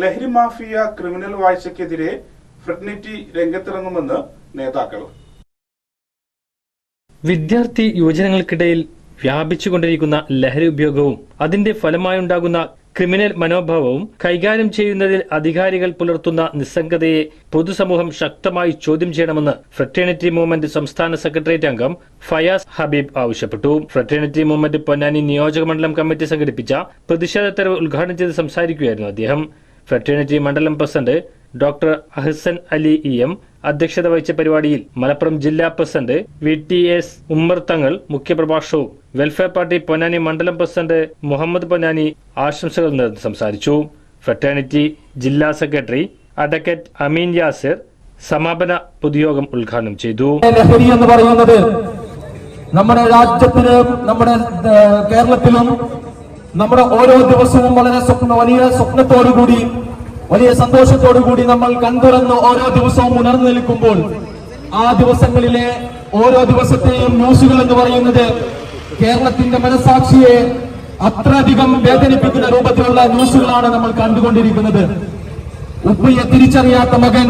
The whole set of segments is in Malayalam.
ലഹരി മാഫിയ ക്രിമിനൽ വാഴ്ചക്കെതിരെ ഫ്രഡ്നിറ്റി രംഗത്തിറങ്ങുമെന്ന് നേതാക്കൾ. വിദ്യാർത്ഥി യുവജനങ്ങൾക്കിടയിൽ വ്യാപിച്ചുകൊണ്ടിരിക്കുന്ന ലഹരി ഉപയോഗവും അതിന്റെ ഫലമായുണ്ടാകുന്ന ക്രിമിനൽ മനോഭാവവും കൈകാര്യം ചെയ്യുന്നതിൽ അധികാരികൾ പുലർത്തുന്ന നിസ്സംഗതയെ പൊതുസമൂഹം ശക്തമായി ചോദ്യം ചെയ്യണമെന്ന് ഫ്രട്ടേണിറ്റി മൂവ്മെന്റ് സംസ്ഥാന സെക്രട്ടേറിയറ്റ് അംഗം ഫയാസ് ഹബീബ് ആവശ്യപ്പെട്ടു. ഫ്രട്ടേണിറ്റി മൂവ്മെന്റ് പൊന്നാനി നിയോജക മണ്ഡലം കമ്മിറ്റി സംഘടിപ്പിച്ച പ്രതിഷേധ തെരുവ് ഉദ്ഘാടനം ചെയ്ത് സംസാരിക്കുകയായിരുന്നു അദ്ദേഹം. ഫ്രറ്റേണിറ്റി മണ്ഡലം president doctor Ahsan Ali E M അധ്യക്ഷത വഹിച്ച പരിപാടിയിൽ മലപ്പുറം ജില്ലാ president V T S Ummer Thangal മുഖ്യപ്രഭാഷണവും welfare party Ponnani മണ്ഡലം പ്രസിഡന്റ് മുഹമ്മദ് പൊന്നാനി ആശംസകൾ നേർന്ന് സംസാരിച്ചു. ഫ്രറ്റേണിറ്റി ജില്ലാ സെക്രട്ടറി അഡക്കറ്റ് അമീൻ യാസിർ സമാപന പൊതുയോഗം ഉദ്ഘാടനം ചെയ്തു. എന്ന് പറയുന്നത് നമ്മുടെ രാജ്യത്തിലും നമ്മുടെ കേരളത്തിലും നമ്മുടെ ഓരോ ദിവസവും വളരെ സ്വപ്ന വലിയ സ്വപ്നത്തോടുകൂടി വലിയ സന്തോഷത്തോടുകൂടി നമ്മൾ കണ്ടുറന്ന് ഓരോ ദിവസവും ഉണർന്നു നിൽക്കുമ്പോൾ ആ ദിവസങ്ങളിലെ ഓരോ ദിവസത്തെയും ന്യൂസുകൾ എന്ന് പറയുന്നത് കേരളത്തിന്റെ മനസാക്ഷിയെ അത്രയധികം വേദനിപ്പിക്കുന്ന രൂപത്തിലുള്ള ന്യൂസുകളാണ് നമ്മൾ കണ്ടുകൊണ്ടിരിക്കുന്നത്. ഉപ്പയെ തിരിച്ചറിയാത്ത മകൻ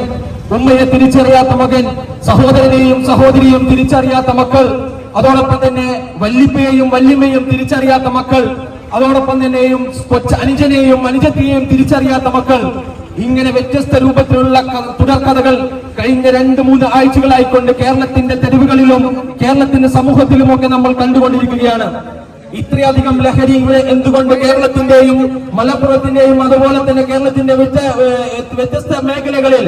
ഉമ്മയെ തിരിച്ചറിയാത്ത മകൻ സഹോദരനെയും സഹോദരിയും തിരിച്ചറിയാത്ത മക്കൾ അതോടൊപ്പം തന്നെ വല്ലിപ്പയെയും വല്യമ്മയും തിരിച്ചറിയാത്ത മക്കൾ അതോടൊപ്പം തന്നെയും കൊച്ച അനുജനെയും അനുജത്തെയും തിരിച്ചറിയാത്ത മക്കൾ ഇങ്ങനെ വ്യത്യസ്ത രൂപത്തിലുള്ള തുടർക്കഥകൾ കഴിഞ്ഞ രണ്ട് മൂന്ന് ആഴ്ചകളായിക്കൊണ്ട് കേരളത്തിന്റെ തെരുവുകളിലും കേരളത്തിന്റെ സമൂഹത്തിലും ഒക്കെ നമ്മൾ കണ്ടുകൊണ്ടിരിക്കുകയാണ്. ഇത്രയധികം ലഹരി എന്തുകൊണ്ട് കേരളത്തിന്റെയും മലപ്പുറത്തിന്റെയും അതുപോലെ തന്നെ കേരളത്തിന്റെ വ്യത്യ- വ്യത്യസ്ത മേഖലകളിൽ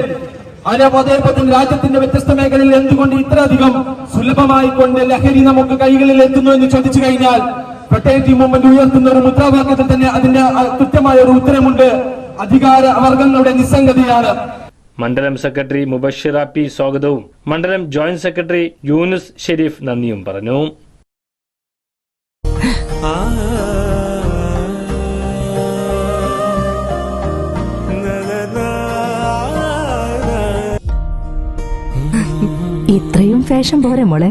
അതേപോലെ രാജ്യത്തിന്റെ വ്യത്യസ്ത മേഖലയിൽ എന്തുകൊണ്ട് ഇത്രയധികം സുലഭമായിക്കൊണ്ട് ലഹരി നമുക്ക് കൈകളിൽ എത്തുന്നു എന്ന് ചോദിച്ചു കഴിഞ്ഞാൽ ഫെട്ടേണിറ്റി മൂവ്മെന്റ് ഉയർത്തുന്ന ഒരു മുദ്രാവാക്യത്തിൽ തന്നെ അതിന്റെ കൃത്യമായ ഒരു ഉത്തരമുണ്ട്. അധികാര വർഗങ്ങളുടെ നിസ്സംഗതയാണ്. മണ്ഡലം സെക്രട്ടറി മുബഷിറ പി സ്വാഗതവും. മണ്ഡലം ജോയിന്റ് സെക്രട്ടറി യൂനുസ് ഷെരീഫ് നന്ദിയും പറഞ്ഞു. ഇത്രയും ഫാഷൻ പോരെ മോളെ.